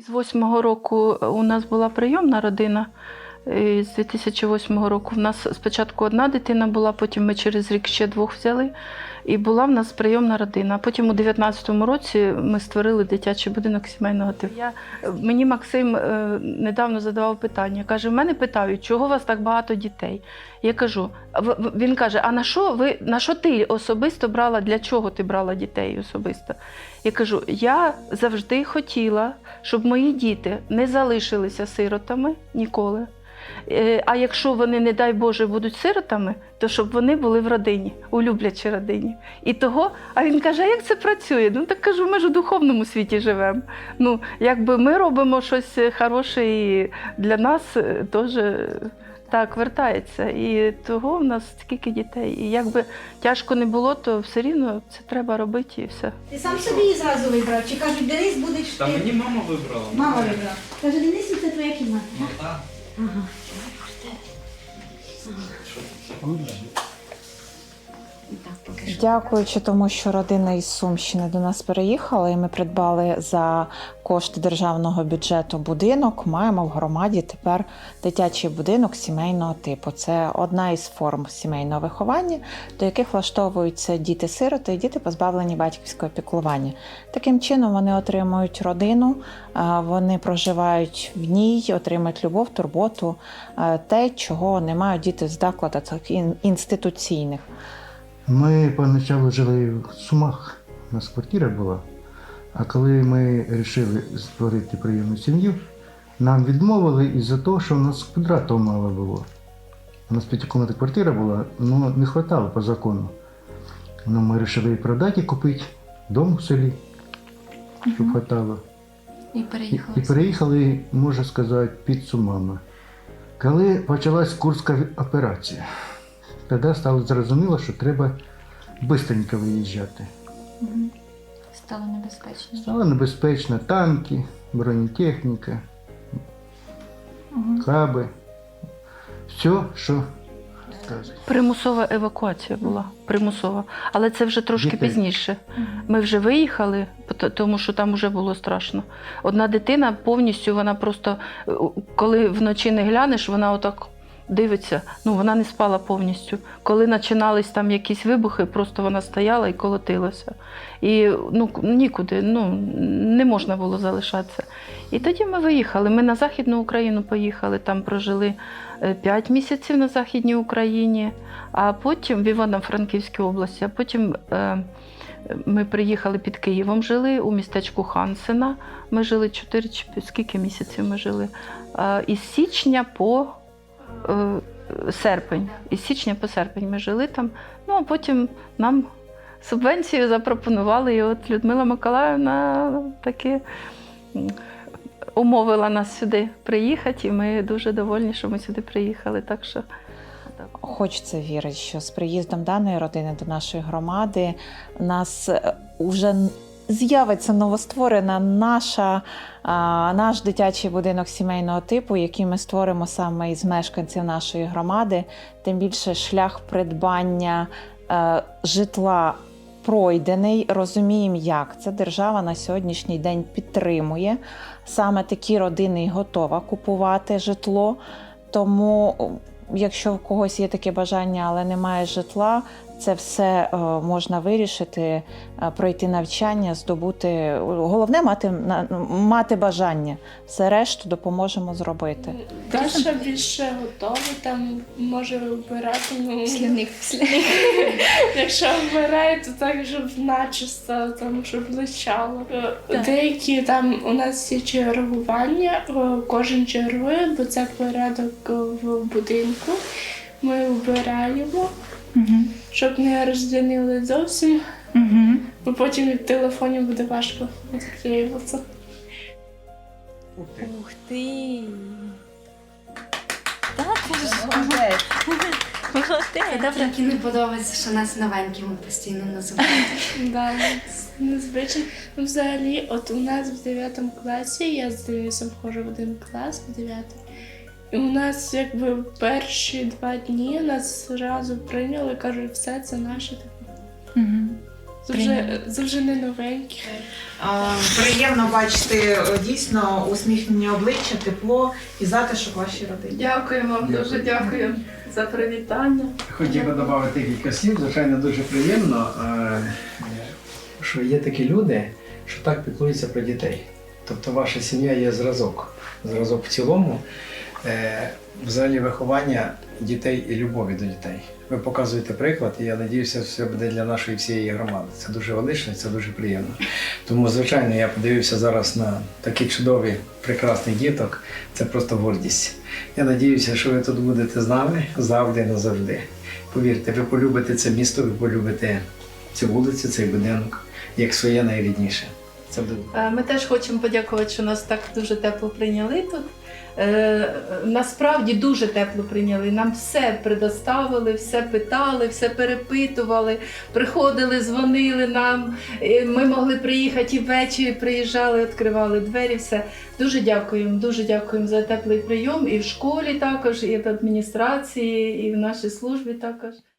З восьмого року у нас була прийомна родина. І З 2008 року в нас спочатку одна дитина була, потім ми через рік ще двох взяли. І була в нас прийомна родина. Потім у 2019 році ми створили дитячий будинок сімейного типу. Я, мені Максим е, недавно задавав питання. Каже: в мене питають, чого у вас так багато дітей? Я кажу, «А в- в- він каже: А на що ви на що ти особисто брала? Для чого ти брала дітей особисто? Я кажу: я завжди хотіла, щоб мої діти не залишилися сиротами ніколи. Е, А якщо вони, не дай Боже, будуть сиротами, то щоб вони були в родині, у люблячій родині. І того, а він каже: а як це працює? Ну так кажу, ми ж у духовному світі живемо. Ну, якби ми робимо щось хороше і для нас е, теж е, так вертається. І того в нас скільки дітей. І якби тяжко не було, то все рівно це треба робити і все. Ти сам собі її зразу вибрав? Чи кажуть, Денис будеш Та ти? мені мама вибрала. Мама вибрала. Каже, Денис, це твоя кімната. Ну так. Hı hı. Hı hı. Дякуючи тому, що родина із Сумщини до нас переїхала, і ми придбали за кошти державного бюджету будинок. Маємо в громаді тепер дитячий будинок сімейного типу. Це одна із форм сімейного виховання, до яких влаштовуються діти-сироти і діти, позбавлені батьківського піклування. Таким чином вони отримують родину, вони проживають в ній, отримують любов, турботу, те, чого не мають діти в закладах ін- інституційних. Ми поначалу жили в Сумах, у нас квартира була. А коли ми вирішили створити прийомну сім'ю, нам відмовили із-за того, що у нас квадратів мало було. У нас п'ятикомнатна квартира була, але не вистачало по закону. Ну, ми вирішили її продати і купити дом в селі, щоб хватало. І І, переїхали. і переїхали, можна сказати, під Сумами. Коли почалась Курська операція, тоді стало зрозуміло, що треба швидко виїжджати. Стало небезпечно. Стало небезпечно танки, бронетехніка, хаби. Все, що сказати. Примусова евакуація була. Примусова. Але це вже трошки Дітей. пізніше. Ми вже виїхали, тому що там вже було страшно. Одна дитина повністю, вона просто, е, коли вночі не глянеш, вона отак дивиться. Ну, вона не спала повністю. Коли починались там якісь вибухи, просто вона стояла і колотилася. І ну, нікуди, ну, не можна було залишатися. І тоді ми виїхали. Ми на Західну Україну поїхали, там прожили 5 місяців на Західній Україні, а потім в Івано-Франківській області, а потім е, ми приїхали під Києвом, жили у містечку Хансена. Ми жили 4 чи скільки місяців ми жили? Е, із січня по е, серпень. Із січня по серпень ми жили там. Ну а потім нам субвенцію запропонували. І от Людмила Миколаївна таки умовила нас сюди приїхати, і ми дуже довольні, що ми сюди приїхали. Так що. Хочеться вірити, що з приїздом даної родини до нашої громади нас вже з'явиться новостворена наша, наш дитячий будинок сімейного типу, який ми створимо саме із мешканців нашої громади. Тим більше шлях придбання е, житла пройдений. Розуміємо, як це держава на сьогоднішній день підтримує. Саме такі родини і готова купувати житло. Тому, якщо в когось є таке бажання, але немає житла, це все е, можна вирішити, е, пройти навчання, здобути. Головне мати, на- мати бажання. Все решту допоможемо зробити. Даша більше готова, там може вибирати. Ну, Слівник. Слівник. якщо вибирає, то так, щоб начисто, там, щоб личало. Е, Деякі там у нас є чергування, кожен чергує, бо це порядок в будинку. Ми вибираємо, щоб не розділили зовсім, бо потім від телефонів буде важко відклеюватися. Ух ти. Так, молодець. Молодець. Добре, мені подобається, що нас новенькими постійно називають. Да, незвично. Ну, взагалі, от у нас в 9 класі, я з Денисом ходжу в один клас, в 9. І у нас якби перші два дні нас зразу прийняли, кажуть, все це наше. типу, Це вже, це вже не новенькі. А, Приємно бачити е, дійсно усміхнені обличчя, тепло і затишок вашій родині. Дякую вам, дуже дякую за привітання. Хотів би додати кілька слів. Звичайно, дуже приємно, е, що є такі люди, що так піклуються про дітей. Тобто ваша сім'я є зразок. Зразок в цілому, взагалі виховання дітей і любові до дітей. Ви показуєте приклад, і я надіюся, все буде для нашої всієї громади. Це дуже велично, це дуже приємно. Тому, звичайно, я подивився зараз на такі чудові, прекрасних діток. Це просто гордість. Я надіюся, що ви тут будете з нами завжди назавжди. Повірте, ви полюбите це місто, ви полюбите цю вулицю, цей будинок, як своє найрідніше. Це буде. Е, Ми теж хочемо подякувати, що нас так дуже тепло прийняли тут. Е, Насправді дуже тепло прийняли. Нам все предоставили, все питали, все перепитували, приходили, дзвонили нам. Ми могли приїхати і ввечері приїжджали, відкривали двері. Все дуже дякуємо. Дуже дякуємо за теплий прийом і в школі також, і в адміністрації, і в нашій службі також.